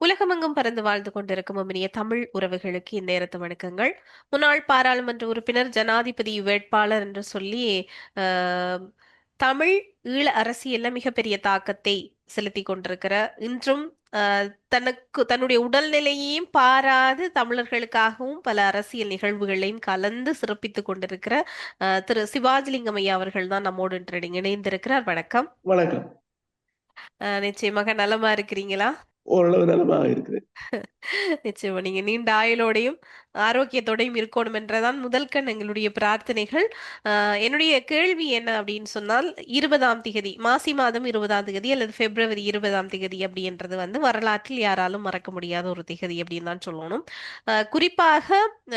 உலகமெங்கும் பறந்து வாழ்ந்து கொண்டிருக்கும் இனிய தமிழ் உறவுகளுக்கு இந்நேரத்து வணக்கங்கள். முன்னாள் பாராளுமன்ற உறுப்பினர் ஜனாதிபதி வேட்பாளர் என்று சொல்லி தமிழ் ஈழ அரசியல்ல மிகப்பெரிய தாக்கத்தை செலுத்தி கொண்டிருக்கிற இன்றும் தனக்கு தன்னுடைய உடல்நிலையையும் பாராது தமிழர்களுக்காகவும் பல அரசியல் நிகழ்வுகளையும் கலந்து சிறப்பித்துக் கொண்டிருக்கிற திரு சிவாஜிலிங்கம் ஐயா அவர்கள் தான் நம்மோடு இன்று இணைந்திருக்கிறார். வணக்கம். வணக்கம். ஆஹ், நிச்சயமாக நலமா இருக்கிறீங்களா? ஓரளவு நலமாக இருக்கிறேன். நிச்சயமா. நீங்க நீண்ட ஆயுளோடையும் ஆரோக்கியத்தோடையும் இருக்கணும் என்றதான் முதல் கண் எங்களுடைய பிரார்த்தனைகள். ஆஹ் என்னுடைய கேள்வி என்ன அப்படின்னு சொன்னால் இருபதாம் திகதி மாசி மாதம் இருபதாம் திகதி அல்லது பிப்ரவரி இருபதாம் திகதி அப்படின்றது வந்து வரலாற்றில் யாராலும் மறக்க முடியாத ஒரு திகதி அப்படின்னு தான் சொல்லணும். குறிப்பாக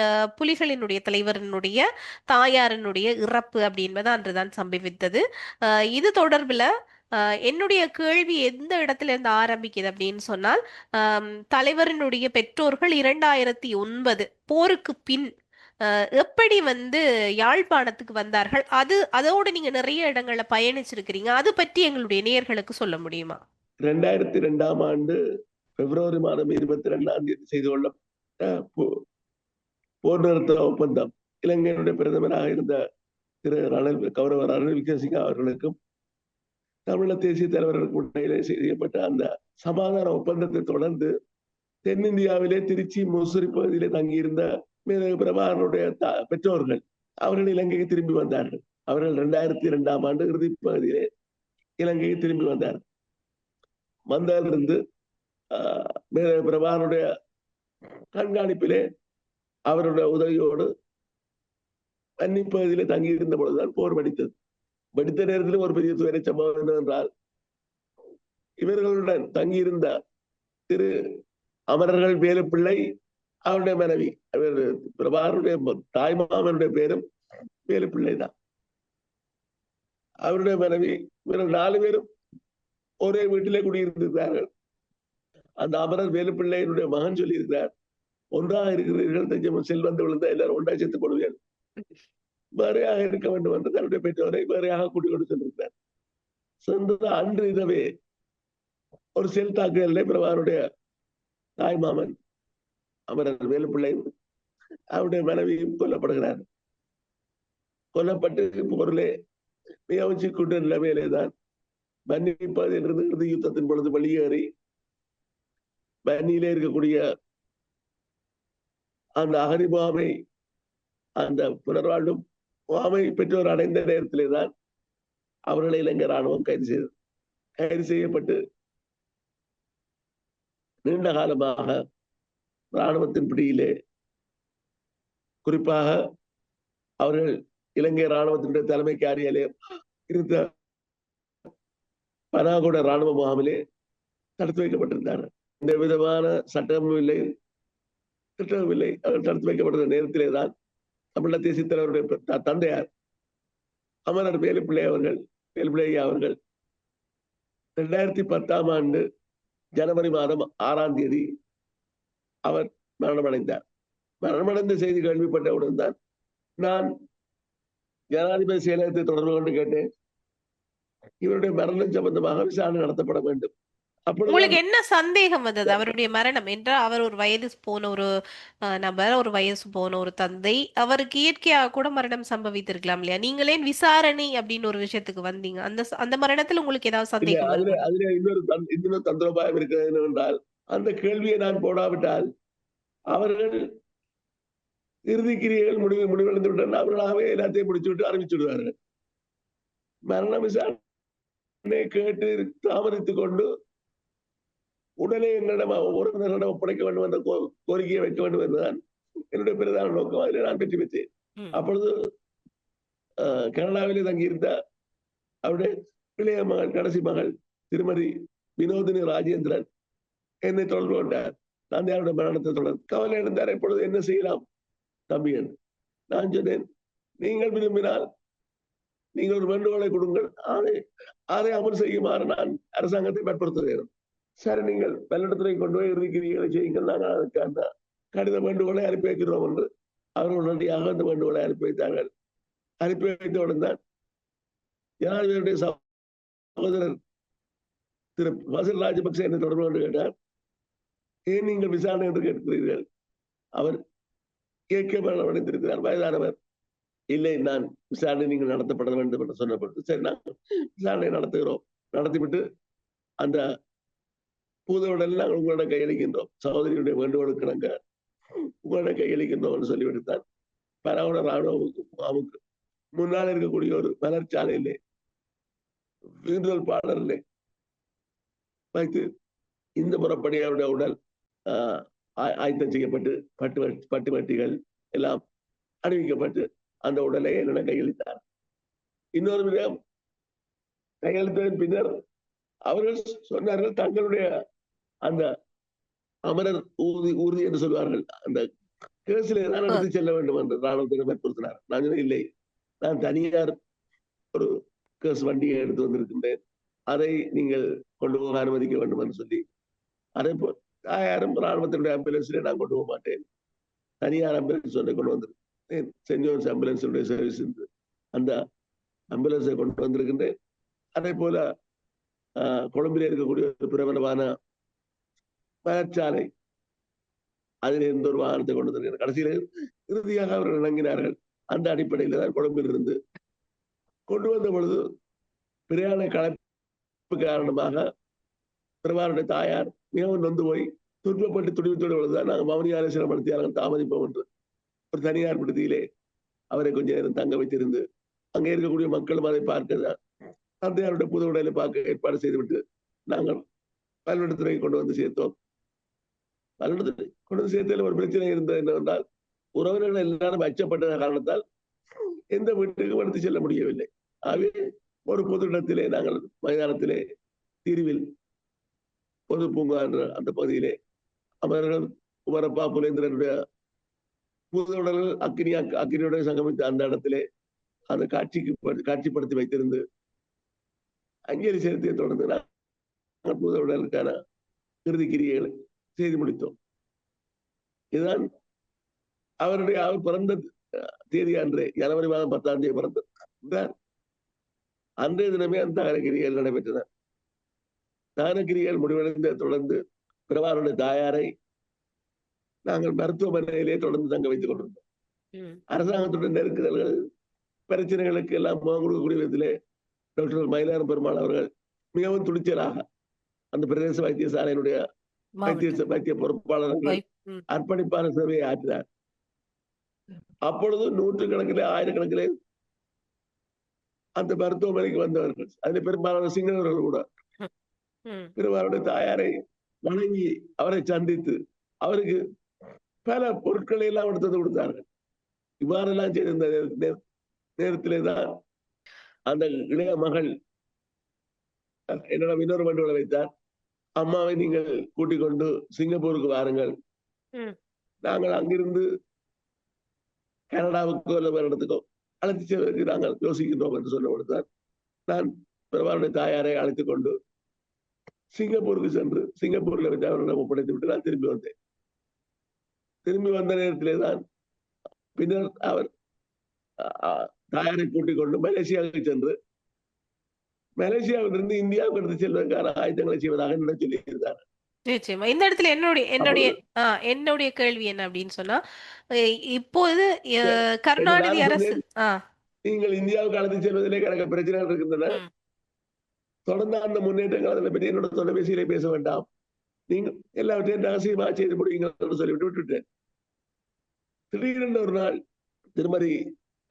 ஆஹ் புலிகளினுடைய தலைவரினுடைய தாயாரினுடைய இறப்பு அப்படின்பது அன்றுதான் சம்பவித்தது. ஆஹ் இது தொடர்பில் என்னுடைய கேள்வி எந்த இடத்துல இருந்து ஆரம்பிக்குது அப்படின்னு சொன்னால் தலைவரினுடைய பெற்றோர்கள் இரண்டாயிரத்தி ஒன்பது போருக்கு பின் ஆஹ், எப்படி வந்து யாழ்ப்பாணத்துக்கு வந்தார்கள்? அது அதோடு நீங்க நிறைய இடங்கள்ல பயணிச்சிருக்கிறீங்க. அது பற்றி எங்களுடைய நேயர்களுக்கு சொல்ல முடியுமா? ரெண்டாயிரத்தி ரெண்டாம் ஆண்டு பிப்ரவரி மாதம் இருபத்தி ரெண்டாம் தேதி செய்து கொள்ளப்பட்ட போர் நிறுத்த ஒப்பந்தம். இலங்கையினுடைய பிரதமராக இருந்த திரு ரணில் கௌரவ ரணில் விக்ரமசிங்க அவர்களுக்கும் தமிழக தேசிய தலைவர்களுக்கு இடையிலே செய்யப்பட்ட அந்த சமாதான ஒப்பந்தத்தை தொடர்ந்து தென்னிந்தியாவிலே திருச்சி முசிறி பகுதியிலே தங்கியிருந்த மேதகு பிரபாகரனுடைய பெற்றோர்கள் அவர்கள் இலங்கைக்கு திரும்பி வந்தார்கள். அவர்கள் இரண்டாயிரத்தி இரண்டாம் ஆண்டு இறுதி பகுதியிலே இலங்கைக்கு திரும்பி வந்தார்கள். வந்ததிலிருந்து ஆஹ், மேதகு பிரபாகரனுடைய கண்காணிப்பிலே அவருடைய உதவியோடு வன்னி பகுதியிலே தங்கியிருந்த பொழுதுதான் போர் வெடித்தது. வெடித்த நேரத்திலும் ஒரு பெரிய துயர சம்பவம் என்னவென்றால் இவர்களுடன் தங்கியிருந்த திரு அமரர்கள் வேலுப்பிள்ளை அவருடைய மனைவி அவர் பிரபாருடைய தாய்மாமனுடைய பேரும் வேலுப்பிள்ளை தான் அவருடைய மனைவி இவர்கள் நாலு பேரும் ஒரே வீட்டிலே குடியிருந்திருக்கிறார்கள். அந்த அமரர் வேலுப்பிள்ளையினுடைய மகன் சொல்லியிருக்கிறார் ஒன்றாக இருக்கிறீர்கள் செல்வந்து விழுந்த எல்லாரும் ஒன்றாக சேர்த்துக் கொள்வீர்கள் வேறையாக இருக்க வேண்டும் என்று தன்னுடைய பெற்றோரை வேறையாக கூட்டிக் கொண்டு சென்றிருந்தார் சென்ற அன்று இரவே ஒரு செல் தாக்குதலில் தாய் மாமன் அமரர் வேலுப்பிள்ளையும் அவருடைய மனைவியும் கொல்லப்படுகிறார். கொல்லப்பட்டு பொருளே மிகவும் சிக்குண்ட நிலைமையிலே தான் மன்னிப்பதிலிருந்து இறுதி யுத்தத்தின் பொழுது வெளியேறி பன்னியிலே இருக்கக்கூடிய அந்த அகரிபாமை அந்த புனர்வாழ்வும் முகாமை பெற்றோர் அடைந்த நேரத்திலே தான் அவர்களை இலங்கை ராணுவம் கைது செய்தது. கைது செய்யப்பட்டு நீண்ட காலமாக ராணுவத்தின் பிடியிலே குறிப்பாக அவர்கள் இலங்கை இராணுவத்தினுடைய தலைமை காரியாலயம் இருந்த பனாகுட ராணுவ முகாமிலே தடுத்து வைக்கப்பட்டிருந்தார்கள். எந்த விதமான சட்டமும் இல்லை திட்டமும் இல்லை. அவர்கள் தடுத்து வைக்கப்பட்ட நேரத்திலே தான் தமிழ தேசிய தலைவருடைய த- தந்தையார் அமரர் வேலுப்பிள்ளை அவர்கள் வேலுப்பிள்ளை அவர்கள். ரெண்டாயிரத்தி பத்தாம் ஆண்டு ஜனவரி மாதம் ஆறாம் தேதி அவர் மரணமடைந்தார். மரணமடைந்த செய்தி கேள்விப்பட்டவுடன் தான் நான் ஜனாதிபதி செயலகத்தை தொடர்பு கொண்டு கேட்டேன். இவருடைய மரணம் சம்பந்தமாக விசாரணை நடத்தப்பட வேண்டும். உங்களுக்கு என்ன சந்தேகம் வந்தது? அவருடைய மரணம் என்றால் அவர் ஒரு வயது போன ஒரு நபர் ஒரு வயசு போன ஒரு தந்தை அவருக்கு இயற்கையாக கூட மரணம் சம்பவித்திருக்கலாம் இல்லையா? நீங்களே விசாரணை அப்படின்னு ஒரு விஷயத்துக்கு வந்தீங்க. அந்த அந்த மரணத்துல உங்களுக்கு ஏதாவது சந்தேகம் அதுல? அதுல இன்னொரு இன்னொரு தந்திரோபாயம் இருக்கிறது என்னவென்றால் அந்த கேள்வியை நான் போடாவிட்டால் அவர்கள் இறுதி கிரியைகள் முடிவு முடிவடைந்து விட்டால் அவர்களாகவே எல்லாத்தையும் முடிச்சு விட்டு அறிவிச்சு விடுவார்கள். மரண விசாரணை கேட்டு தாமதித்துக் கொண்டு உடனே எங்களிடம் உறவினர்களிடம் ஒப்படைக்க வேண்டும் என்ற கோரிக்கையை வைக்க வேண்டும் என்றுதான் என்னுடைய பிரதான நோக்கம். அதில் நான் வெற்றி பெற்றேன். அப்பொழுது கனடாவிலே தங்கியிருந்த அவருடைய இளைய மகள் கடைசி மகள் திருமதி வினோதினி ராஜேந்திரன் என்னை தொடர்பு கொண்டார். தந்தையாருடைய மரணத்தை தொடர்ந்து கவலை இருந்தார் இப்பொழுது என்ன செய்யலாம்? தம்பி என்று நான் சொன்னேன் நீங்கள் விரும்பினால் நீங்கள் ஒரு வேண்டுகோளை கொடுங்கள். அதை அதை அமல் செய்யுமாறு நான் அரசாங்கத்தை வற்புறுத்துகிறேன். சரி நீங்கள் பல்லடத்துறை கொண்டு போய் இறுதிக்கிரிகளை செய்யுங்கள். நாங்கள் அதுக்கு அந்த கடித வேண்டுகோளை அனுப்பி வைக்கிறோம் என்று அவர்கள் உடனடியாக அந்த வேண்டுகோளை அனுப்பி வைத்தார்கள். அனுப்பி வைத்தவுடன் தான் ஜனாதிபதியுடைய சகோதரர் திரு வசல் ராஜபக்சே என்னை தொடர்பு கொண்டு கேட்டார். ஏன் நீங்கள் விசாரணை என்று கேட்கிறீர்கள்? அவர் கேட்க அடைந்திருக்கிறார். வயதானவர். இல்லை நான் விசாரணை நீங்கள் நடத்தப்பட வேண்டும் என்று சொல்லப்பட்டு சரி நாங்கள் விசாரணை நடத்துகிறோம். நடத்திவிட்டு அந்த பூதவுடல் நாங்கள் உங்களோட கையளிக்கின்றோம் சகோதரியுடைய வேண்டுகோளுக்கு நாங்கள் உங்களோட கையளிக்கின்றோம்னு என்று சொல்லிவிட்டுத்தான் பரவன ராணுவ முகாமுக்கு முன்னால் இருக்கக்கூடிய ஒரு மலர்ச்சாலையிலே வீடுதல் பாடலே வைத்து இந்த முறைப்படி உடல் ஆஹ் ஆயத்தம் செய்யப்பட்டு பட்டு பட்டு வட்டிகள் எல்லாம் அணிவிக்கப்பட்டு அந்த உடலை என்னிடம் கையளித்தார் இன்னொரு விதம் கையளித்ததன் பின்னர் அவர்கள் சொன்னார்கள் தங்களுடைய அந்த அமரர் ஊர்தி ஊர்தி என்று சொல்வார்கள். அந்த கேசிலே எடுத்து செல்ல வேண்டும் என்று ராணுவத்தினர் வற்புறுத்தினார் நான் சொன்னேன், இல்லை. நான் தனியார் ஒரு கேஸ் வண்டியை எடுத்து வந்திருக்கின்றேன். அதை நீங்கள் கொண்டு போக அனுமதிக்க வேண்டும் என்று சொல்லி. அதே போல் தாயாரும் ராணுவத்தினுடைய ஆம்புலன்ஸிலே நான் கொண்டு போக மாட்டேன். தனியார் ஆம்புலன்ஸ் ஒன்றை கொண்டு வந்திருக்கேன் சென்ட் ஜோன்ஸ் ஆம்புலன்ஸுடைய சர்வீஸ் இருந்து அந்த ஆம்புலன்ஸை கொண்டு வந்திருக்கின்றேன். அதே போல ஆஹ், கொழும்பிலே இருக்கக்கூடிய ஒரு பிரபலமான பயிற்சாலை அதில் எந்த ஒரு வாகனத்தை கொண்டு வந்திருக்கிறேன் கடைசியில் இறுதியாக அவர்கள் இணங்கினார்கள் அந்த அடிப்படையில் தான் கொழும்பில் இருந்து கொண்டு வந்த பொழுது பிரயாண கலப்பு காரணமாக பிரபாருடைய தாயார் மிகவும் நொந்து போய் துன்பப்பட்டு துடிவித்தோடு பொழுதுதான் நாங்கள் மௌனியாரை சிரமப்படுத்தியார்கள் தாமதிப்போம் என்று ஒரு தனியார் விடுதியிலே அவரை கொஞ்ச நேரம் தங்க வைத்திருந்து அங்கே இருக்கக்கூடிய மக்களும் அதை பார்க்க தந்தையாருடைய புது உடலை பார்க்க ஏற்பாடு செய்துவிட்டு நாங்கள் பல்வெடுத்துறை கொண்டு வந்து சேர்த்தோம். பல்வெடுத்துறை கொண்டு வந்து சேர்த்ததில் ஒரு பிரச்சனை இருந்தது என்னவென்றால் உறவினர்கள் எல்லாரும் அச்சப்பட்ட காரணத்தால் எந்த வீட்டுக்கும் எடுத்து செல்ல முடியவில்லை. ஆகவே ஒரு பொது இடத்திலே நாங்கள் மைதானத்திலே தீர்வில் பொது பூங்கா என்ற அந்த பகுதியிலே அமரர்கள் குமரப்பா புலேந்திரனுடைய புது உடல்கள் அக்னி அக்னியுடன் சங்கமித்த அந்த இடத்திலே அந்த காட்சிக்கு காட்சிப்படுத்தி வைத்திருந்து அஞ்சலி செலுத்திய தொடர்ந்து நாங்கள் புது உடலுக்கான இறுதி கிரியைகளை செய்து முடித்தோம். இதுதான் அவருடைய அவர் பிறந்த தேதி அன்றே ஜனவரி மாதம் பத்தாம் தேதி பிறந்தார் அன்றைய தினமே அந்த தகனக்கிரிகள் நடைபெற்றன. தகனக்கிரிகள் முடிவடைந்த தொடர்ந்து பிரபாருடைய தாயாரை நாங்கள் மருத்துவமனையிலே தொடர்ந்து தங்க வைத்துக் கொண்டிருந்தோம். அரசாங்கத்துடன் நெருக்குதல்கள் பிரச்சனைகளுக்கு எல்லாம் முகம் கொடுக்கக்கூடிய விதத்திலே டாக்டர் மயிலாரம் பெருமாள் அவர்கள் மிகவும் துணிச்சலாக அந்த பிரதேச வைத்தியசாலையினுடைய வைத்திய. வைத்திய பொறுப்பாளர்கள். அர்ப்பணிப்பான சேவையை ஆற்றினார் அப்பொழுது நூற்றுக்கணக்கிலே ஆயிரக்கணக்கிலே அந்த மருத்துவமனைக்கு வந்தவர்கள் அதில் பெரும்பாலான சிங்களவர்கள் கூட. பெருமாளுடைய தாயாரை வணங்கி அவரை சந்தித்து அவருக்கு பல பொருட்களை எல்லாம் எடுத்து கொடுத்தார்கள் இவ்வாறெல்லாம் செய்த இந்த நேர- நேர- நேரத்திலே தான் அந்த இளைய மகள் என்னிடம் இன்னொரு வேண்டுகோளை வைத்தார் அம்மாவை நீங்கள் கூட்டிக் கொண்டு சிங்கப்பூருக்கு வாருங்கள். நாங்கள் அங்கிருந்து கனடாவுக்கோ அல்லது வேறு இடத்துக்கோ அழைத்து செல்வதற்கு நாங்கள் யோசிக்கின்றோம் என்று சொன்ன பொழுதுதான் நான் பெருமாளுடைய தாயாரை அழைத்துக் கொண்டு சிங்கப்பூருக்கு சென்று சிங்கப்பூர்ல வச்சு அவரிடம் ஒப்படைத்து விட்டு நான் திரும்பி வந்தேன். திரும்பி வந்த நேரத்திலே தான் பின்னர் அவர் தாயாரை கூட்டிக் கொண்டு மலேசியாவுக்கு சென்று மலேசியாவிலிருந்து இந்தியாவுக்கு எடுத்து செல்வதற்கான ஆயுதங்களை செய்வதாக என்னிடம் சொல்லியிருந்தார் நிச்சயமா. இந்த இடத்துல என்னுடைய என்னுடைய என்னுடைய கேள்வி என்ன அப்படின்னு சொன்னா இப்போது கருணாநிதி அரசு நீங்கள் இந்தியாவுக்கு அழைத்து செல்வதிலே எனக்கு பிரச்சனைகள் இருக்கின்றன. தொடர்ந்து அந்த முன்னேற்றங்கள் அதை பற்றி என்னோட தொலைபேசியிலே பேச வேண்டாம். நீங்க எல்லாவற்றையும் ரகசியமாக செய்து முடியுங்கள் என்று சொல்லிவிட்டு விட்டுட்டேன் திடீரென்று ஒரு நாள் திருமதி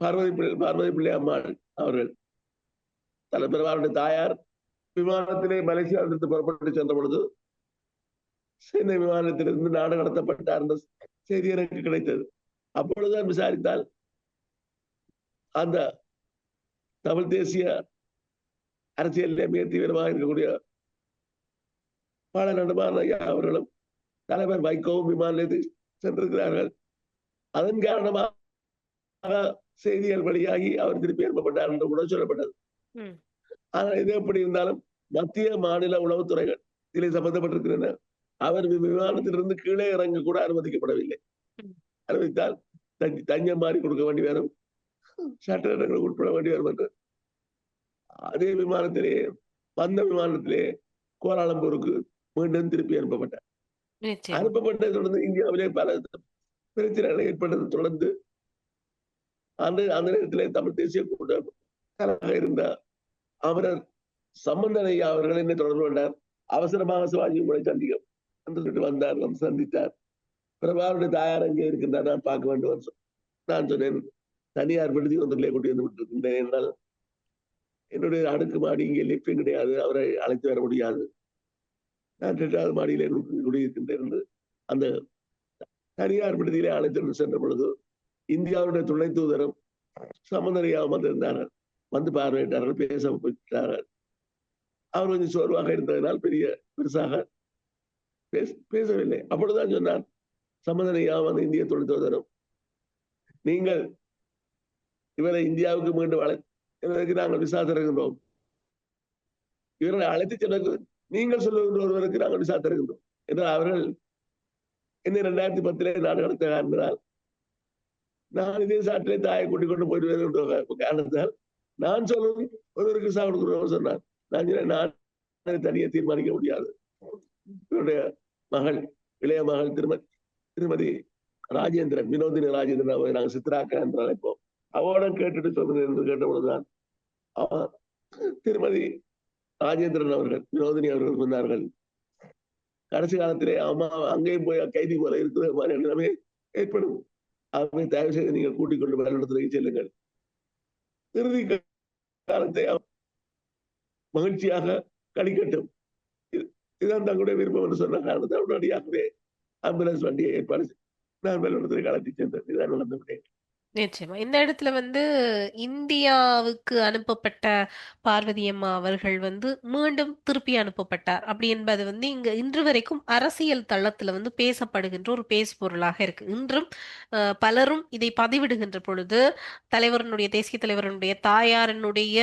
பார்வதி பார்வதி பிள்ளை அம்மாள் அவர்கள் தலைப்பிரவாருடைய தாயார் விமானத்திலே மலேசியாவிலிருந்து புறப்பட்டு சென்ற பொழுது சென்னை விமானத்திலிருந்து நாடு கடத்தப்பட்டார் என்ற செய்தி எனக்கு கிடைத்தது. அப்பொழுதுதான் விசாரித்தால் அந்த தமிழ் தேசிய அரசியலிலே மிக தீவிரமாக இருக்கக்கூடிய பால நடுமான அவர்களும் தலைவர் வைகோவும் விமான நிலையத்தில் சென்றிருக்கிறார்கள். அதன் காரணமாக செய்திகள் வழியாகி அவர் திருப்பி அனுப்பப்பட்டார் என்று கூட சொல்லப்பட்டது. ஆனால் இது எப்படி இருந்தாலும் மத்திய மாநில உளவுத்துறைகள் இதில் சம்பந்தப்பட்டிருக்கின்றன. அவர் விமானத்திலிருந்து கீழே இறங்க கூட அனுமதிக்கப்படவில்லை. அனுமதித்தால் தஞ்ச- தஞ்சம் மாறி கொடுக்க வேண்டி வரும். சட்டங்களுக்கு உட்பட வேண்டி வரும் என்று. அதே விமானத்திலே வந்த விமானத்திலே கோலாலம்பூருக்கு மீண்டும் திருப்பி அனுப்பப்பட்டார் அனுப்பப்பட்டதை தொடர்ந்து இந்தியாவிலே பல பிரச்சனைகள் ஏற்பட்டதை தொடர்ந்து அந்த அந்த நேரத்திலே தமிழ் தேசிய கூட்டமாக இருந்த அமரர் சம்பந்தன் அவர்கள் என்னை தொடர்பு கொண்டார். அவசரமாக சிவாஜி உங்களை சந்திக்க சொல்லிட்டு வந்தார் நம் சந்தித்தார். பிரபாருடைய தாயார் அங்கே இருக்கின்றார் நான் பார்க்க வேண்டும் நான் சொன்னேன் தனியார் விடுதி ஒன்றிலே கொண்டு வந்து விட்டிருக்கின்றேன் என்றால் என்னுடைய அடுக்கு மாடி இங்கே லிஃப்டும் கிடையாது அவரை அழைத்து வர முடியாது. நான் ரெண்டாவது மாடியிலே குடியிருக்கின்றேன் அந்த தனியார் விடுதியிலே அழைத்து சென்ற பொழுது இந்தியாவுடைய துணை தூதரும் சமந்தரையாவும் வந்திருந்தார்கள். வந்து பார்வையிட்டார்கள் பேச போயிட்டார்கள் அவர் கொஞ்சம் சோர்வாக இருந்ததனால் பெரிய பெருசாக பேச- பேசவில்லை. அப்பொழுதுதான் சொன்னார். சம்பந்தனையாவும் அந்த இந்திய தொழில்தோதரும் நீங்கள். இவரை இந்தியாவுக்கு மீண்டும் அழைப்பதற்கு நாங்கள் விசா தருகின்றோம். இவர்களை அழைத்து செல்வதற்கு நீங்கள் சொல்லுகின்ற ஒருவருக்கு நாங்கள் விசா தருகின்றோம். என்றால் அவர்கள் என்ன இரண்டாயிரத்தி பத்திலே நாடு கடத்த காரணத்தால் நான் இதே சாட்டிலே தாயை கூட்டிக் கொண்டு போயிட்டு என்ற காரணத்தால் நான் சொல்லும் ஒருவருக்கு விசா சொன்னார். நான் சொன்னேன், நான் தனியே தீர்மானிக்க முடியாது. என்னுடைய மகள் இளைய மகள் திருமதி திருமதி ராஜேந்திரன் வினோதினி ராஜேந்திரன் அவரை நாங்கள் சித்ராக்கா என்று அழைப்போம். அவரோட கேட்டுட்டு சொன்னது என்று கேட்ட திருமதி ராஜேந்திரன் அவர்கள் வினோதினி அவர்கள் சொன்னார்கள் கடைசி காலத்திலே அம்மா அங்கேயும் போய் கைதி போல இருக்கிற மாதிரி நிலைமை ஏற்படும். ஆகவே தயவு செய்து நீங்கள் கூட்டிக் கொண்டு பள்ளிடத்திற்கு செல்லுங்கள். இறுதி காலத்தை மகிழ்ச்சியாக கழிக்கட்டும் இது- இதுதான் தங்களுடைய விருப்பம் என்று சொன்ன காரணத்தை உடனடியாகவே ஆம்புலன்ஸ் வண்டியை ஏற்பாடு நான் பள்ளிடத்திற்கு அழைத்து சென்றேன் இதுதான் நடந்த விடயம். நிச்சயமா. இந்த இடத்துல வந்து இந்தியாவுக்கு அனுப்பப்பட்ட பார்வதி அம்மா அவர்கள் வந்து மீண்டும் திருப்பி அனுப்பப்பட்டார். அப்படி என்பது வந்து இங்க இன்று வரைக்கும் அரசியல் தளத்துல வந்து பேசப்படுகின்ற ஒரு பேசுபொருளாக இருக்கு. இன்றும் பலரும் இதை பதிவிடுகின்ற பொழுது தலைவரனுடைய தேசிய தலைவரனுடைய தாயாரனுடைய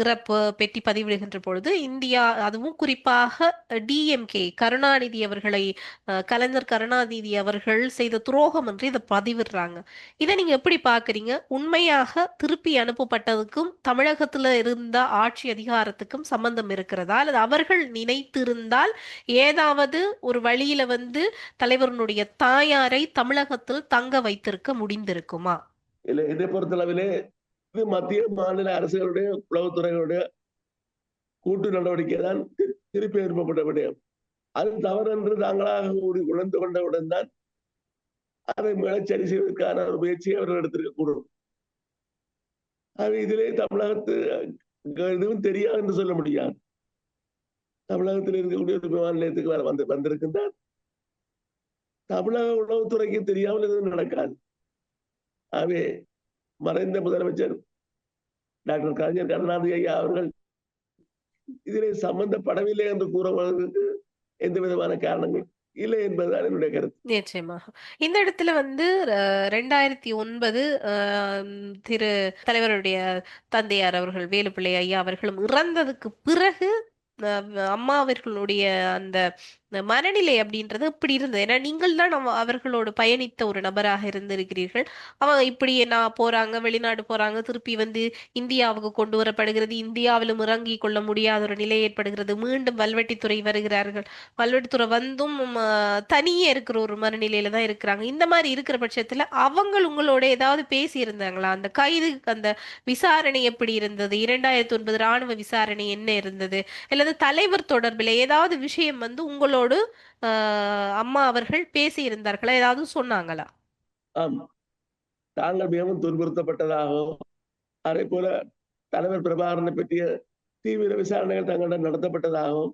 இறப்பு பெட்டி பதிவிடுகின்ற பொழுது இந்தியா அதுவும் குறிப்பாக டிஎம்கே கருணாநிதி அவர்களை கலைஞர் கருணாநிதி அவர்கள் செய்த துரோகம் என்று இதை பதிவிடுறாங்க. இதை நீங்க எப்படி பாக்குறீங்க உண்மையாக திருப்பி அனுப்பப்பட்டதுக்கும் தமிழகத்துல இருந்த ஆட்சி அதிகாரத்துக்கும் சம்பந்தம் இருக்கிறதா? அல்லது அவர்கள் நினைத்திருந்தால் ஏதாவது ஒரு வழியில வந்து தலைவரனுடைய தாயாரை தமிழகத்தில் தங்க வைத்திருக்க முடிந்திருக்குமா? இல்ல இதை பொறுத்தளவிலே இது மத்திய மாநில அரசுகளுடைய உளவுத்துறைகளுடைய கூட்டு நடவடிக்கை தான் திருப்பி அனுப்பப்பட்ட விடயம் அது தவறு என்று தாங்களாக கூறி உணர்ந்து கொண்டவுடன் தான் அதை மிளச்சரி செய்வதற்கான ஒரு முயற்சியை அவர்கள் எடுத்திருக்க கூடும் அது இதிலே தமிழகத்து எதுவும் தெரியாது என்று சொல்ல முடியாது. தமிழகத்தில் இருக்கக்கூடிய ஒரு விமான நிலையத்துக்கு வர வந்து வந்திருக்கின்றார். தமிழக உளவுத்துறைக்கு தெரியாமல் எதுவும் நடக்காது. ஆகவே மறைந்த முதலமைச்சர் டாக்டர் கலைஞர் கருணாநிதி ஐயா அவர்கள் இதிலே சம்பந்தப்படவில்லை என்று கூறுவதற்கு எந்த விதமான காரணங்கள் இல்லை என்பதுதான் என்னுடைய கருத்து. நிச்சயமாக. இந்த இடத்துல வந்து அஹ், ரெண்டாயிரத்தி ஒன்பது திரு தலைவருடைய தந்தையார் அவர்கள் வேலுப்பிள்ளை ஐயா அவர்களும் இறந்ததுக்கு பிறகு அஹ், அம்மா அவர்களுடைய அந்த இந்த மனநிலை அப்படின்றது இப்படி இருந்தது. ஏன்னா நீங்கள் தான் நம்ம அவர்களோடு பயணித்த ஒரு நபராக இருந்திருக்கிறீர்கள். அவங்க இப்படி நான் போறாங்க வெளிநாடு போறாங்க திருப்பி வந்து இந்தியாவுக்கு கொண்டு வரப்படுகிறது. இந்தியாவிலும் இறங்கி கொள்ள முடியாத ஒரு நிலை ஏற்படுகிறது. மீண்டும் வல்வெட்டித்துறை வருகிறார்கள். வல்வெட்டித்துறை வந்தும் தனியே இருக்கிற ஒரு மனநிலையில தான் இருக்கிறாங்க. இந்த மாதிரி இருக்கிற பட்சத்துல அவங்க உங்களோட ஏதாவது பேசி இருந்தாங்களா அந்த கைது அந்த விசாரணை எப்படி இருந்தது? இரண்டாயிரத்தி ஒன்பது ராணுவ விசாரணை என்ன இருந்தது? அல்லது தலைவர் தொடர்பில் ஏதாவது விஷயம் வந்து உங்களோட உங்களோடு அம்மா அவர்கள் பேசி இருந்தார்களா ஏதாவது சொன்னாங்களா? ஆம். தாங்கள் மிகவும் துன்புறுத்தப்பட்டதாகவும் அதே போல தலைவர் பிரபாகரனை பற்றிய தீவிர விசாரணைகள் தங்களிடம் நடத்தப்பட்டதாகவும்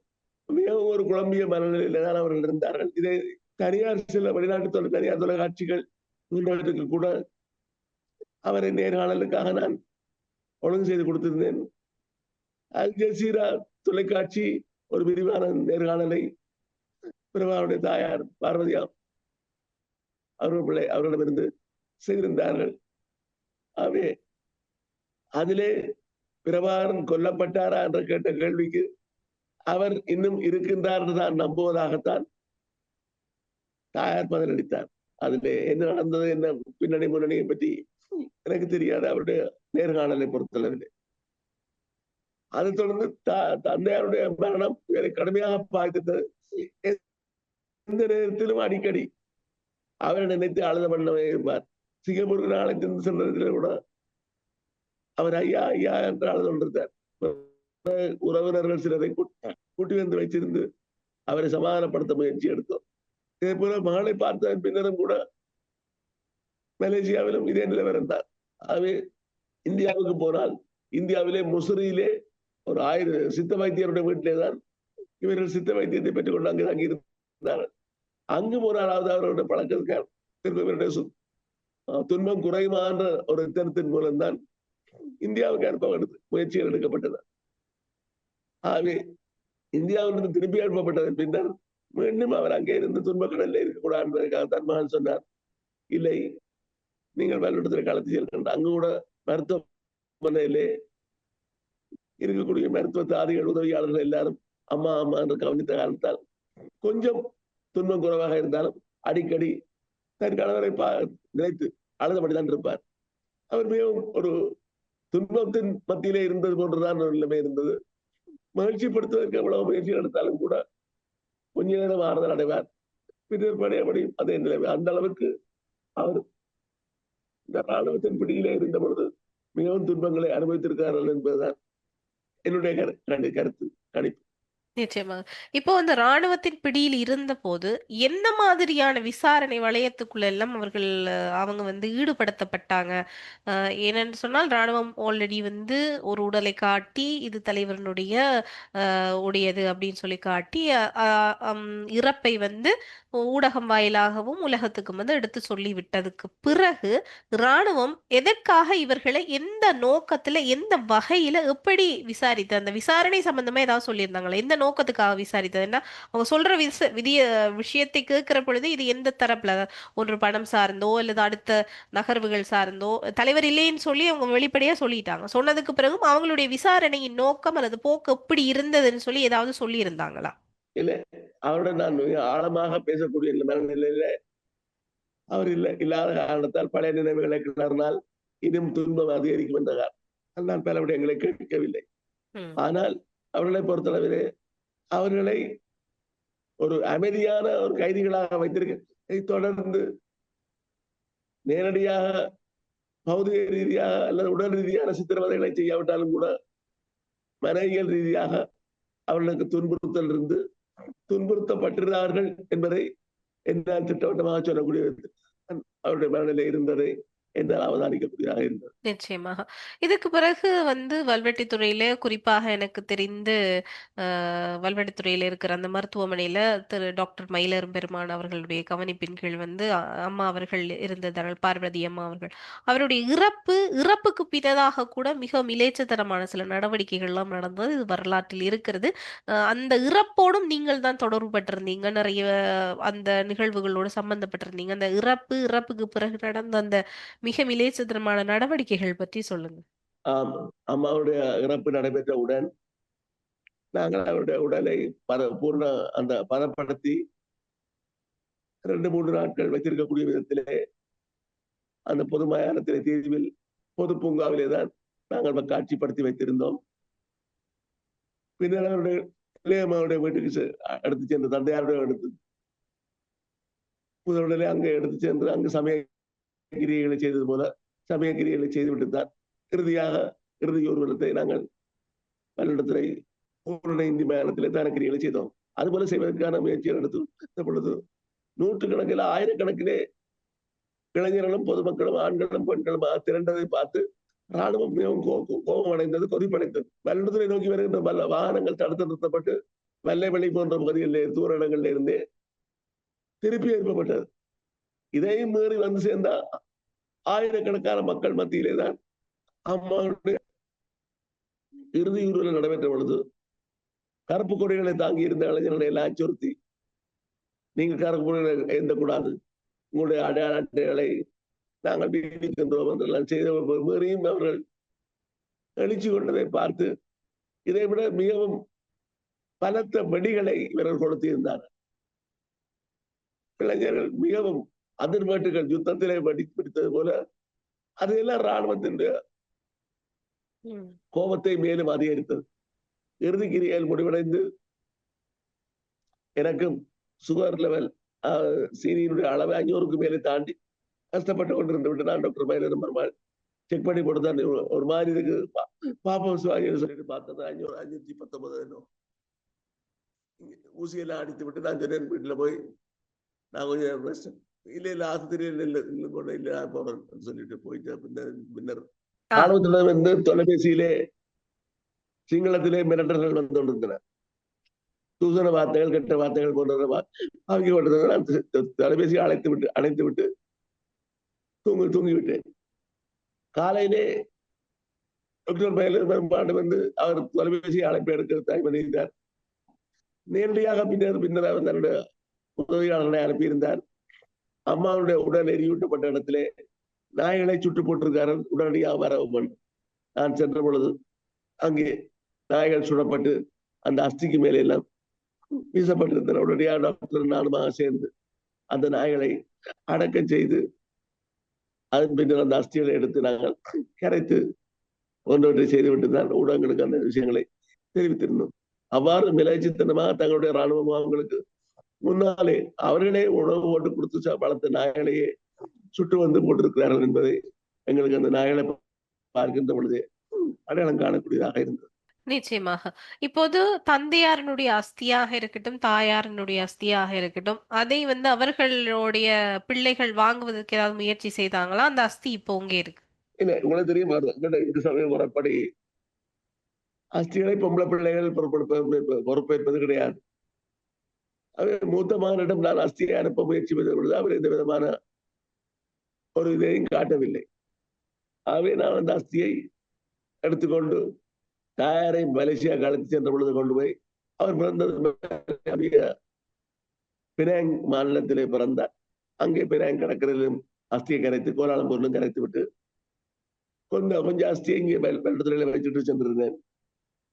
மிகவும் ஒரு குழம்பிய மனநிலையில தான் அவர்கள் இருந்தார்கள். இதை தனியார் சில வெளிநாட்டு தொலை தனியார் தொலைக்காட்சிகள் போன்றவற்றுக்கு கூட அவரை நேர்காணலுக்காக நான் ஒழுங்கு செய்து கொடுத்திருந்தேன். அல் ஜசீரா தொலைக்காட்சி ஒரு விரிவான நேர்காணலை பெருமானுடைய தாயார் பார்வதியாம் அவர்கள் பிள்ளை அவர்களிடமிருந்து செய்திருந்தார்கள். ஆகவே அதிலே பிரபாகரன் கொல்லப்பட்டாரா என்று கேட்ட கேள்விக்கு அவர் இன்னும் இருக்கின்றார் என்று தான் நம்புவதாகத்தான் தாயார் பதிலளித்தார். அதிலே என்ன நடந்தது என்ன பின்னணி முன்னணியை பற்றி எனக்கு தெரியாது அவருடைய நேர்காணலை பொறுத்தளவில். அதை தொடர்ந்து தந்தையாருடைய மரணம் இவரை கடுமையாக பாதித்தது. எந்த நேரத்திலும் அடிக்கடி அவரை நினைத்து அழுத பண்ணவே இருப்பார். சிங்கப்பூருக்கு நாளைக்கு சென்றதில கூட அவர் ஐயா ஐயா என்று அழுது கொண்டிருந்தார். உறவினர்கள் சிலரை கூட்டி- வந்து வைத்திருந்து அவரை சமாதானப்படுத்த முயற்சி எடுத்தோம். இதே போல மகளை பார்த்த பின்னரும் கூட மலேசியாவிலும் இதே நிலை இருந்தார் ஆகவே இந்தியாவுக்கு போனால் இந்தியாவிலே முசிறியிலே ஒரு ஆயிரம் சித்த வைத்தியருடைய வீட்டிலே தான் இவர்கள் சித்த வைத்தியத்தை பெற்றுக்கொண்டு அங்கே அங்கு தங்கி இருந்தார்கள் அங்கும் ஒரு அவருடைய அவர்களுடைய இவருடைய துன்பம் குறைவான ஒரு திட்டத்தின் மூலம்தான் இந்தியாவுக்கு அனுப்பப்பட்டது முயற்சிகள் எடுக்கப்பட்டது. ஆகவே இந்தியாவிலிருந்து திருப்பி அனுப்பப்பட்டதன் பின்னர் மீண்டும் அவர் அங்கே இருந்து துன்பக்கடலில் இருக்கக்கூடாது என்பதற்காக தன் மகன் சொன்னார் இல்லை நீங்கள் வல்லுடத்தில் கலத்தி செல்கின்ற அங்கு கூட மருத்துவமனையிலே இருக்கக்கூடிய மருத்துவ தாதிகள் உதவியாளர்கள் எல்லாரும் அம்மா அம்மா என்று கவனித்த காரணத்தால் கொஞ்சம் துன்பம் குறைவாக இருந்தாலும் அடிக்கடி தன் கணவரை பா நினைத்து அழுதபடிதான் இருப்பார். அவர் மிகவும் ஒரு துன்பத்தின் மத்தியிலே இருந்தது போன்றுதான் நிலைமை இருந்தது. மகிழ்ச்சிப்படுத்துவதற்கு எவ்வளவு முயற்சி எடுத்தாலும் கூட கொஞ்ச நேரம் ஆறுதல் அடைவார். பின்னர் பழையபடி அதே நிலைமை. அந்த அளவுக்கு அவர் இந்த ராணுவத்தின் பிடியிலே இருந்த பொழுது மிகவும் துன்பங்களை அனுபவித்திருக்கிறார்கள் என்பதுதான் என்னுடைய கரு- கருத்து கணிப்பு. நிச்சயமாக இப்போ அந்த ராணுவத்தின் பிடியில் இருந்தபோது என்ன மாதிரியான விசாரணை வளையத்துக்குள்ள எல்லாம் அவர்கள் அவங்க வந்து ஈடுபடுத்தப்பட்டாங்க? ஏனென்று சொன்னால் ராணுவம் ஆல்ரெடி வந்து ஒரு உடலை காட்டி இது தலைவனுடைய உடையது அப்படின்னு சொல்லி காட்டி அ- அ- அம், இறப்பை வந்து ஊடகம் வாயிலாகவும் உலகத்துக்கும் வந்து எடுத்து சொல்லிவிட்டதுக்கு பிறகு ராணுவம் எதற்காக இவர்களை எந்த நோக்கத்துல எந்த வகையில எப்படி விசாரித்து அந்த விசாரணை சம்பந்தமா ஏதாவது சொல்லியிருந்தாங்களா? எந்த நோக்கத்துக்காக விசாரித்ததுன்னா அவங்க சொல்ற விச விதிய விஷயத்தை கேட்கிற பொழுது இது எந்த தரப்புல? ஒன்று பணம் சார்ந்தோ அல்லது அடுத்த நகர்வுகள் சார்ந்தோ தலைவர் இல்லைன்னு சொல்லி அவங்க வெளிப்படையா சொல்லிட்டாங்க. சொன்னதுக்கு பிறகும் அவங்களுடைய விசாரணையின் நோக்கம் அல்லது போக்கு எப்படி இருந்ததுன்னு சொல்லி ஏதாவது சொல்லி இருந்தாங்களா அவருடன் நான் மிக ஆழமாக பேசக்கூடிய மனநிலையில அவர் இல்லை இல்லாத காரணத்தால் பழைய நினைவுகளை கிளறினால் இன்னும் துன்பம் அதிகரிக்கும் என்ற காரணம். நான் பல விடயங்களை கேட்கவில்லை. ஆனால் அவர்களை பொறுத்தளவிலே அவர்களை ஒரு அமைதியான ஒரு கைதிகளாக வைத்திருக்க தொடர்ந்து நேரடியாக பௌதிக ரீதியாக அல்லது உடல் ரீதியான சித்திரவதைகளை செய்யாவிட்டாலும் கூட மனைவியல் ரீதியாக அவர்களுக்கு துன்புறுத்தல் இருந்து துன்புறுத்தப்பட்டிருந்தார்கள் என்பதை என்னால் திட்டவட்டமாக சொல்லக்கூடிய அவருடைய மனநிலை இருந்ததை என்னால் அவதானிக்கக்கூடியதாக இருந்தது நிச்சயமாக. இதுக்கு பிறகு வந்து வல்வெட்டித்துறையில குறிப்பாக எனக்கு தெரிந்து அஹ், வல்வெட்டித்துறையில இருக்கிற அந்த மருத்துவமனையில திரு டாக்டர் மயிலரும் பெருமான் அவர்களுடைய கவனிப்பின் கீழ் வந்து அம்மா அவர்கள் இருந்ததால் பார்வதி அம்மா அவர்கள். அவருடைய இறப்பு இறப்புக்கு பின்னதாக கூட மிக மிலேச்சத்தனமான சில நடவடிக்கைகள்லாம் நடந்தது இது வரலாற்றில் இருக்கிறது. அந்த இறப்போடும் நீங்கள் தான் தொடர்பு பட்டிருந்தீங்க நிறைய அந்த நிகழ்வுகளோடு சம்பந்தப்பட்டிருந்தீங்க. அந்த இறப்பு இறப்புக்கு பிறகு நடந்த அந்த மிக மிலேச்சத்தனமான நடவடிக்கைகள் பற்றி சொல்லுங்க. ஆம் அம்மாவுடைய இறப்பு நடைபெற்றவுடன் நாங்கள் அவருடைய உடலை பத பூர்ண அந்த பதப்படுத்தி ரெண்டு மூன்று நாட்கள் வைத்திருக்கக்கூடிய விதத்திலே அந்த பொது மயானத்திலே தீர்வில் பொது பூங்காவிலே தான் நாங்கள் காட்சிப்படுத்தி வைத்திருந்தோம். பின்னர் அவருடைய இளையம்மாவுடைய வீட்டுக்கு எடுத்து சென்று தந்தையாருடைய எடுத்து முதலுடனே அங்கே எடுத்து சென்று அங்கு சமய கிரியைகளை செய்தது போல சமய கிரியைகளை செய்துவிட்டு தான் இறுதியாக இறுதி ஊர்வலத்தை நாங்கள் பல்லிடத்திலே பூரண இந்தி மயானத்திலே தான கிரியைகளை செய்தோம். அதுபோல செய்வதற்கான முயற்சிகள் எடுத்து இந்த பொழுது நூற்றுக்கணக்கில் ஆயிரக்கணக்கிலே இளைஞர்களும் பொதுமக்களும் ஆண்களும் பெண்களும் திரண்டதை பார்த்து ராணுவம் மிகவும் கோபம் அடைந்தது கொதிப்படைந்தது. வல்லிடத்திலே நோக்கி வருகின்ற பல வாகனங்கள் தடுத்து நிறுத்தப்பட்டு வெள்ளைவெளி போன்ற பகுதிகளிலே தூர இடங்களில் இருந்தே திருப்பி எழுப்பப்பட்டது இதையும் மீறி வந்து சேர்ந்தா ஆயிரக்கணக்கான மக்கள் மத்தியிலே தான் அம்மாவுடைய இறுதி நடைபெற்ற பொழுது கருப்பு கொடிகளை தாங்கி இருந்த இளைஞர்களை எல்லாம் அச்சுறுத்தி நீங்கள் கருப்பு கொடிகளை ஏந்தக்கூடாது. உங்களுடைய அடையாள அட்டைகளை நாங்கள் நீடிக்கின்றோம் என்றெல்லாம் செய்த மீறியும் அவர்கள் எழுச்சி கொண்டதை பார்த்து இதை விட மிகவும் பலத்த வெடிகளை இவர்கள் கொடுத்திருந்தார்கள் இளைஞர்கள் மிகவும் வெடி பிடித்தது போல அதையெல்லாம் ராணுவத்தின் ம், கோபத்தை மேலும் அதிகரித்தது. இறுதி கிரியால் முடிவடைந்து எனக்கும் சுகர் லெவல் சீனியினுடைய அளவை அஞ்சூறுக்கு மேலே தாண்டி கஷ்டப்பட்டு கொண்டிருந்து விட்டு நான் டாக்டர் மயிலர் மறுநாள் செக் பண்ணி கொடுத்தான் ஒரு மாதிரி இருக்கு பா- பாப்போம் சிவாஜின்னு சொல்லிட்டு பார்த்தது? அஞ்சூறு அஞ்சூத்தி பத்தொன்பது என்னும் ஊசியெல்லாம் அடித்து விட்டு நான் சொன்னேன் வீட்டுல போய் நான் கொஞ்சம். இல்ல இல்ல ஆஸ்பத்திரியில் இல்ல இல்ல கொண்டு இல்ல நான் போறேன்னு சொல்லிட்டு போயிட்டு பின்னர் பின்னர் ஆ. ராணுவத்துல வந்து தொலைபேசியிலே சிங்களத்திலே மிரட்டல்கள் வந்து கொண்டிருந்தன தூசண வார்த்தைகள் கெட்ட வார்த்தைகள் போன்ற வாங்கி கொண்டிருந்தன தொலைபேசியை அழைத்து விட்டு அணைத்து விட்டு தூங்கி தூங்கி விட்டேன் காலையிலே டாக்டர் மயிலர் பெரும்பாடு வந்து அவர் தொலைபேசி அழைப்பு எடுக்க பண்ணியிருந்தார் நேரடியாக பின்னர் பின்னர் அவர் தன்னுடைய உதவியாளர்களை அனுப்பியிருந்தார் அம்மாவுடைய உடல் எரியூட்டப்பட்ட இடத்திலே நாய்களை சுட்டு போட்டிருக்காரு உடனடியாக வரவுமன். நான் சென்ற பொழுது அங்கே நாய்கள் சுடப்பட்டு அந்த அஸ்திக்கு மேலே எல்லாம் வீசப்பட்டிருந்தன. உடனடியாக டாக்டர் நானுமாக சேர்ந்து அந்த நாய்களை அடக்கம் செய்து அதன் பின்னர் அந்த அஸ்திகளை எடுத்து நாங்கள் கரைத்து ஒன்றவற்றை செய்துவிட்டு தான் ஊடகங்களுக்கு அந்த விஷயங்களை தெரிவித்திருந்தோம். அவ்வாறு மிலச்சித்தனமாக தங்களுடைய இராணுவ முகாம்களுக்கு முன்னாலே அவர்களே உணவு போட்டு கொடுத்து வளர்த்த நாய்களையே சுட்டு வந்து போட்டிருக்கிறார்கள் என்பதை எங்களுக்கு அந்த நாய்களை பார்க்கின்ற பொழுதே அடையாளம் காணக்கூடியதாக இருந்தது. நிச்சயமாக. இப்போது தந்தையாரனுடைய அஸ்தியாக இருக்கட்டும் தாயாரனுடைய அஸ்தியாக இருக்கட்டும் அதை வந்து அவர்களுடைய பிள்ளைகள் வாங்குவதற்கு ஏதாவது முயற்சி செய்தாங்களா? அந்த அஸ்தி இப்போ உங்க இருக்கு. இல்ல உங்களுக்கு தெரியும் இந்து சமய முறைப்படி அஸ்திகளை பொம்பளை பிள்ளைகள் பொறுப்பெடுப்ப பொறுப்பேற்பது கிடையாது. அவர் மூத்த மகனிடம் நான் அஸ்தியை அனுப்ப முயற்சி செய்த அவர் எந்த விதமான ஒரு இதையும் காட்டவில்லை. ஆகவே நான் அந்த அஸ்தியை எடுத்துக்கொண்டு தாயாரை மலேசியா கலத்தி சென்ற பொழுது கொண்டு போய் அவர் பிறந்தது பினாங் மாநிலத்திலே பிறந்தார். அங்கே பினாங் கடற்கரையிலும் அஸ்தியை கரைத்து கோலாலம்பூரிலும் கரைத்து விட்டு கொஞ்சம் கொஞ்சம் அஸ்தியை இங்கே வெள்ளத்துல வச்சுட்டு சென்றிருந்தேன்.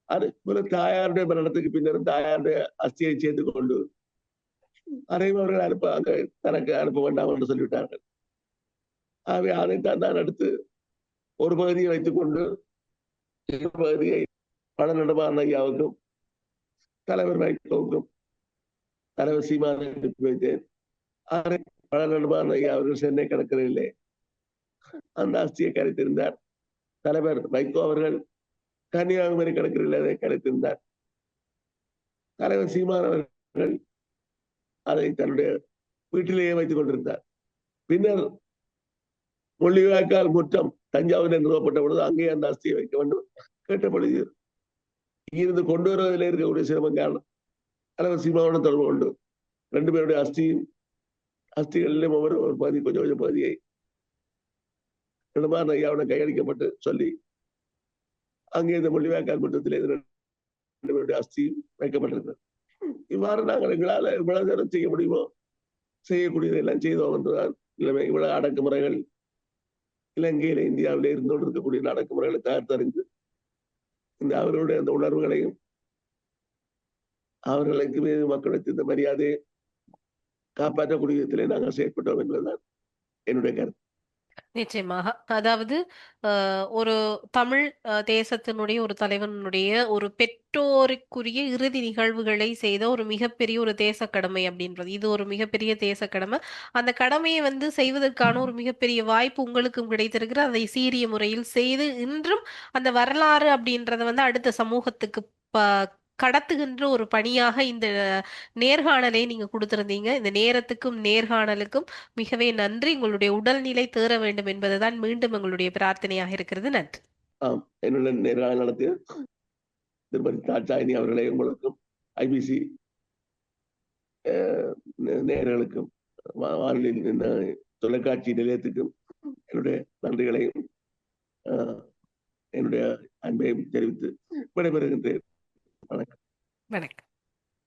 அது தாயாருடைய மரணத்துக்கு பின்னரும் தாயாருடைய அஸ்தியை சேர்த்து கொண்டு அதையும் அவர்கள் அனுப்ப தனக்கு அனுப்ப வேண்டாம் என்று சொல்லிவிட்டார்கள். ஆகவே அதைத்தான் தான் அடுத்து ஒரு பகுதியை வைத்துக் கொண்டு இன்னொரு பகுதியை பழநடமான ஐயாவுக்கும் தலைவர் வைகோவுக்கும் தலைவர் சீமானை அனுப்பி வைத்தேன் ஆரை பழநடமான ஐயா அவர்கள் சென்னை கடற்கரையிலே அந்த அஸ்தியை கரைத்திருந்தார். தலைவர் வைகோ அவர்கள் கன்னியாகுமரி கடற்கரையில் அதை கரைத்திருந்தார். தலைவர் சீமான் அவர்கள் அதை தன்னுடைய வீட்டிலேயே வைத்துக் கொண்டிருந்தார். பின்னர் மொழிவாய்க்கால் முற்றம் தஞ்சாவூரில் நிறுவப்பட்ட பொழுது அங்கே அந்த அஸ்தியை வைக்க வேண்டும். கேட்ட பொழுது இங்கிருந்து கொண்டு வருவதில் இருக்கக்கூடிய சிரமம் காரணம் தலைவர் சீமாவுடன் தொடர்பு கொண்டு ரெண்டு பேருடைய அஸ்தியும் அஸ்திகளிலும் ஒவ்வொரு ஒரு பகுதி கொஞ்சம் கொஞ்சம் பகுதியை நெடுமாறன் ஐயாவுடன் கையளிக்கப்பட்டு சொல்லி அங்கே இந்த மொழிவாய்க்கால் முற்றத்திலே ரெண்டு பேருடைய அஸ்தியும் வைக்கப்பட்டிருந்தது இவ்வாறு நாங்கள் எங்களால் இவ்வளவு நேரம் செய்ய முடியுமோ? செய்யக்கூடியதை எல்லாம் செய்தோம் என்றுதான் நிலைமை. இவ்வளவு அடக்குமுறைகள் இலங்கையில இந்தியாவிலே இருந்து கொண்டிருக்கக்கூடிய அடக்குமுறைகளை தகர்த்தறிந்து இந்த அவர்களுடைய அந்த உணர்வுகளையும் அவர்களுக்கு மீது மக்களுக்கு இந்த மரியாதையை காப்பாற்றக்கூடிய விதத்திலே நாங்கள் செயற்பட்டோம் என்பதுதான் என்னுடைய கருத்து. நிச்சயமாக. அதாவது அஹ், ஒரு தமிழ் அஹ், தேசத்தினுடைய ஒரு தலைவனுடைய ஒரு பெற்றோருக்குரிய இறுதி நிகழ்வுகளை செய்த ஒரு மிகப்பெரிய ஒரு தேச கடமை அப்படின்றது. இது ஒரு மிகப்பெரிய தேச கடமை. அந்த கடமையை வந்து செய்வதற்கான ஒரு மிகப்பெரிய வாய்ப்பு உங்களுக்கும் கிடைத்திருக்கிற அதை சீரிய முறையில் செய்து இன்றும் அந்த வரலாறு அப்படின்றத வந்து அடுத்த சமூகத்துக்கு ப கடத்துகின்ற ஒரு பணியாக இந்த நேர்காணலை நீங்க கொடுத்திருந்தீங்க. இந்த நேரத்துக்கும் நேர்காணலுக்கும் மிகவே நன்றி. உங்களுடைய உடல்நிலை தேற வேண்டும் என்பதுதான் மீண்டும் எங்களுடைய பிரார்த்தனையாக இருக்கிறது. நன்றி. ஆம். என்னுடைய நேர்காணல் நடத்திய திருமதி தாட்சாயினி அவர்களை உங்களுக்கும் ஐபிசி நேர்களுக்கும் வானொலி தொலைக்காட்சி நிலையத்துக்கும் என்னுடைய நன்றிகளையும் ஆஹ், என்னுடைய அன்பையும் தெரிவித்து விடைபெறுகின்றேன். வணக்கம்.